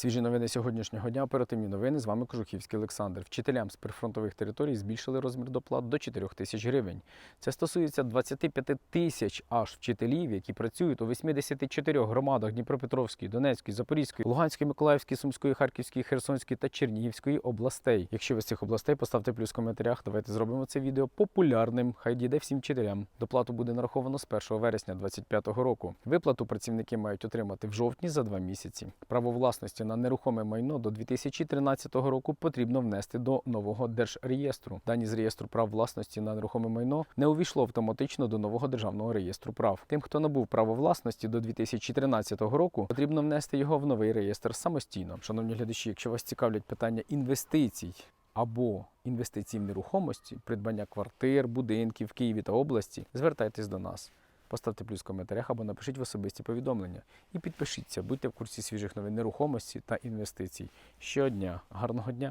Свіжі новини сьогоднішнього дня. Оперативні новини. З вами Кожухівський Олександр. Вчителям з прифронтових територій збільшили розмір доплат до 4 тисяч гривень. Це стосується 25 тисяч аж вчителів, які працюють у 84 громадах Дніпропетровської, Донецької, Запорізької, Луганської, Миколаївської, Сумської, Харківської, Херсонської та Чернігівської областей. Якщо ви з цих областей, поставте плюс в коментарях. Давайте зробимо це відео популярним. Хай дійде всім вчителям. Доплату буде нараховано з 1 вересня 2025 року. Виплату працівники мають отримати в жовтні за два місяці. Право власності на нерухоме майно до 2013 року потрібно внести до нового держреєстру. Дані з реєстру прав власності на нерухоме майно не увійшло автоматично до нового державного реєстру прав. Тим, хто набув право власності до 2013 року, потрібно внести його в новий реєстр самостійно. Шановні глядачі, якщо вас цікавлять питання інвестицій. Або інвестицій в нерухомості, придбання квартир, будинків в Києві та області, звертайтесь до нас. Поставте плюс в коментарях або напишіть в особисті повідомлення. І підпишіться, будьте в курсі свіжих новин нерухомості та інвестицій. Щодня. Гарного дня!